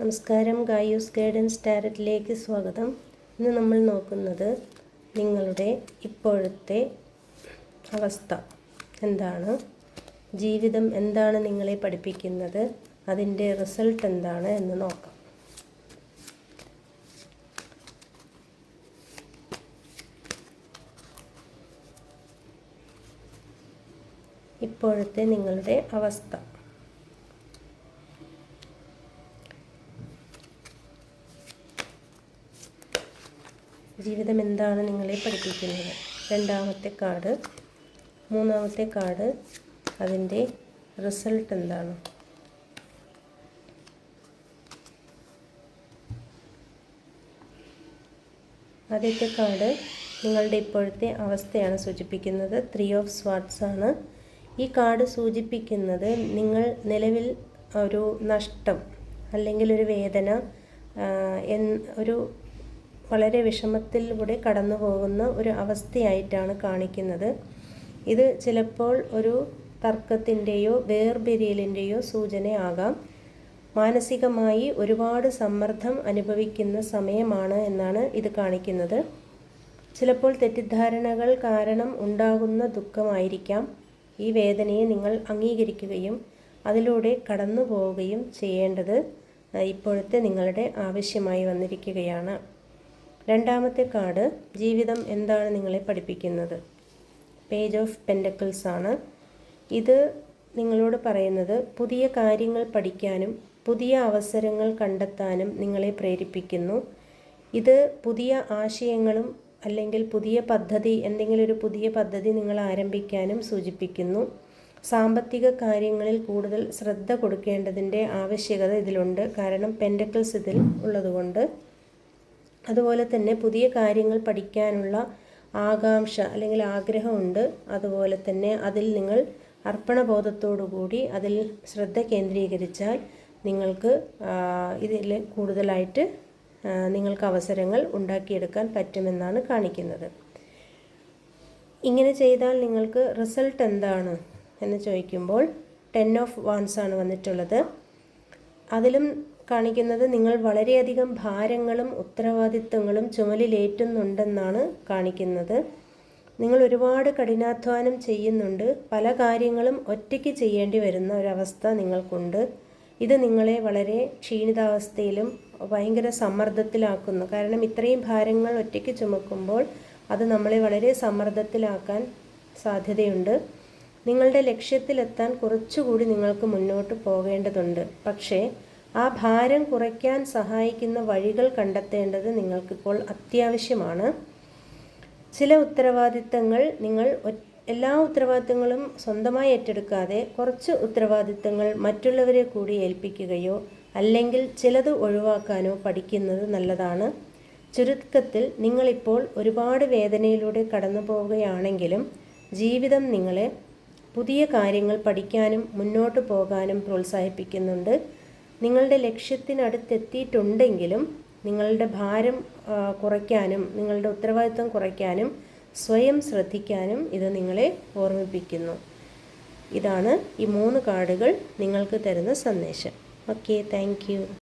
നമസ്കാരം ഗായൂസ് ഗൈഡൻസ് ടാരറ്റിലേക്ക് സ്വാഗതം. ഇന്ന് നമ്മൾ നോക്കുന്നത് നിങ്ങളുടെ ഇപ്പോഴത്തെ അവസ്ഥ എന്താണ്? ജീവിതം എന്താണ് നിങ്ങളെ പഠിപ്പിക്കുന്നത്? അതിന്റെ റിസൾട്ട് എന്താണ് എന്ന് നോക്കാം. ഇപ്പോഴത്തെ നിങ്ങളുടെ അവസ്ഥ. ജീവിതം എന്താണ് നിങ്ങളെ പഠിപ്പിക്കുന്നത്? രണ്ടാമത്തെ കാർഡ്. മൂന്നാമത്തെ കാർഡ്. അതിന്റെ റിസൾട്ട് എന്താണ്? ആദ്യത്തെ കാർഡ് നിങ്ങളുടെ ഇപ്പോഴത്തെ അവസ്ഥയാണ് സൂചിപ്പിക്കുന്നത്. ത്രീ ഓഫ് സ്വാർട്സ് ആണ്. ഈ കാർഡ് സൂചിപ്പിക്കുന്നത് നിങ്ങൾ നിലവിൽ ഒരു നഷ്ടം അല്ലെങ്കിൽ ഒരു വേദന ഒരു വളരെ വിഷമത്തിലൂടെ കടന്നു പോകുന്ന ഒരു അവസ്ഥയായിട്ടാണ് കാണിക്കുന്നത്. ഇത് ചിലപ്പോൾ ഒരു തർക്കത്തിന്റെയോ വേർപിരിയലിന്റെയോ സൂചനയാകാം. മാനസികമായി ഒരുപാട് സമ്മർദ്ദം അനുഭവിക്കുന്ന സമയമാണ് എന്നാണ് ഇത് കാണിക്കുന്നത്. ചിലപ്പോൾ തെറ്റിദ്ധാരണകൾ കാരണം ഉണ്ടാകുന്ന ദുഃഖമായിരിക്കാം. ഈ വേദനയെ നിങ്ങൾ അംഗീകരിക്കുകയും അതിലൂടെ കടന്നു പോവുകയും ചെയ്യേണ്ടത് ഇപ്പോഴത്തെ നിങ്ങളുടെ ആവശ്യമായി വന്നിരിക്കുകയാണ്. രണ്ടാമത്തെ കാർഡ് ജീവിതം എന്താണ് നിങ്ങളെ പഠിപ്പിക്കുന്നത്? പേജ് ഓഫ് പെൻഡക്കിൾസ് ആണ്. ഇത് നിങ്ങളോട് പറയുന്നത് പുതിയ കാര്യങ്ങൾ പഠിക്കാനും പുതിയ അവസരങ്ങൾ കണ്ടെത്താനും നിങ്ങളെ പ്രേരിപ്പിക്കുന്നു. ഇത് പുതിയ ആശയങ്ങളും അല്ലെങ്കിൽ പുതിയ പദ്ധതി എന്തെങ്കിലും ഒരു പുതിയ പദ്ധതി നിങ്ങൾ ആരംഭിക്കാനും സൂചിപ്പിക്കുന്നു. സാമ്പത്തിക കാര്യങ്ങളിൽ കൂടുതൽ ശ്രദ്ധ കൊടുക്കേണ്ടതിന്റെ ആവശ്യകത ഇതിലുണ്ട്. കാരണം പെൻഡക്കിൾസ് ഇതിൽ ഉള്ളതുകൊണ്ട്. അതുപോലെ തന്നെ പുതിയ കാര്യങ്ങൾ പഠിക്കാനുള്ള ആകാംക്ഷ അല്ലെങ്കിൽ ആഗ്രഹമുണ്ട്. അതുപോലെ തന്നെ അതിൽ നിങ്ങൾ അർപ്പണബോധത്തോടുകൂടി അതിൽ ശ്രദ്ധ കേന്ദ്രീകരിച്ചാൽ നിങ്ങൾക്ക് ഇതിൽ കൂടുതലായിട്ട് നിങ്ങൾക്ക് അവസരങ്ങൾ ഉണ്ടാക്കിയെടുക്കാൻ പറ്റുമെന്നാണ് കാണിക്കുന്നത്. ഇങ്ങനെ ചെയ്താൽ നിങ്ങൾക്ക് റിസൾട്ട് എന്താണ് എന്ന് ചോദിക്കുമ്പോൾ ടെൻ ഓഫ് വാൺസ് ആണ് വന്നിട്ടുള്ളത്. അതിലും കാണിക്കുന്നത് നിങ്ങൾ വളരെയധികം ഭാരങ്ങളും ഉത്തരവാദിത്വങ്ങളും ചുമലിലേറ്റുന്നുണ്ടെന്നാണ് കാണിക്കുന്നത്. നിങ്ങൾ ഒരുപാട് കഠിനാധ്വാനം ചെയ്യുന്നുണ്ട്. പല കാര്യങ്ങളും ഒറ്റയ്ക്ക് ചെയ്യേണ്ടി വരുന്ന ഒരവസ്ഥ നിങ്ങൾക്കുണ്ട്. ഇത് നിങ്ങളെ വളരെ ക്ഷീണിതാവസ്ഥയിലും ഭയങ്കര സമ്മർദ്ദത്തിലാക്കുന്നു. കാരണം ഇത്രയും ഭാരങ്ങൾ ഒറ്റയ്ക്ക് ചുമക്കുമ്പോൾ അത് നമ്മളെ വളരെ സമ്മർദ്ദത്തിലാക്കാൻ സാധ്യതയുണ്ട്. നിങ്ങളുടെ ലക്ഷ്യത്തിലെത്താൻ കുറച്ചുകൂടി നിങ്ങൾക്ക് മുന്നോട്ട് പോകേണ്ടതുണ്ട്. പക്ഷേ ആ ഭാരം കുറയ്ക്കാൻ സഹായിക്കുന്ന വഴികൾ കണ്ടെത്തേണ്ടത് നിങ്ങൾക്കിപ്പോൾ അത്യാവശ്യമാണ്. ചില ഉത്തരവാദിത്തങ്ങൾ നിങ്ങൾ എല്ലാ ഉത്തരവാദിത്തങ്ങളും സ്വന്തമായി ഏറ്റെടുക്കാതെ കുറച്ച് ഉത്തരവാദിത്തങ്ങൾ മറ്റുള്ളവരെ കൂടി ഏൽപ്പിക്കുകയോ അല്ലെങ്കിൽ ചിലത് ഒഴിവാക്കാനോ പഠിക്കുന്നത് നല്ലതാണ്. ചുരുക്കത്തിൽ നിങ്ങളിപ്പോൾ ഒരുപാട് വേദനയിലൂടെ കടന്നു പോവുകയാണെങ്കിലും ജീവിതം നിങ്ങളെ പുതിയ കാര്യങ്ങൾ പഠിക്കാനും മുന്നോട്ട് പോകാനും പ്രോത്സാഹിപ്പിക്കുന്നുണ്ട്. നിങ്ങളുടെ ലക്ഷ്യത്തിനടുത്തെത്തിയിട്ടുണ്ടെങ്കിലും നിങ്ങളുടെ ഭാരം കുറയ്ക്കാനും നിങ്ങളുടെ ഉത്തരവാദിത്വം കുറയ്ക്കാനും സ്വയം ശ്രദ്ധിക്കാനും ഇത് നിങ്ങളെ ഓർമ്മിപ്പിക്കുന്നു. ഇതാണ് ഈ മൂന്ന് കാർഡുകൾ നിങ്ങൾക്ക് തരുന്ന സന്ദേശം. Okay thank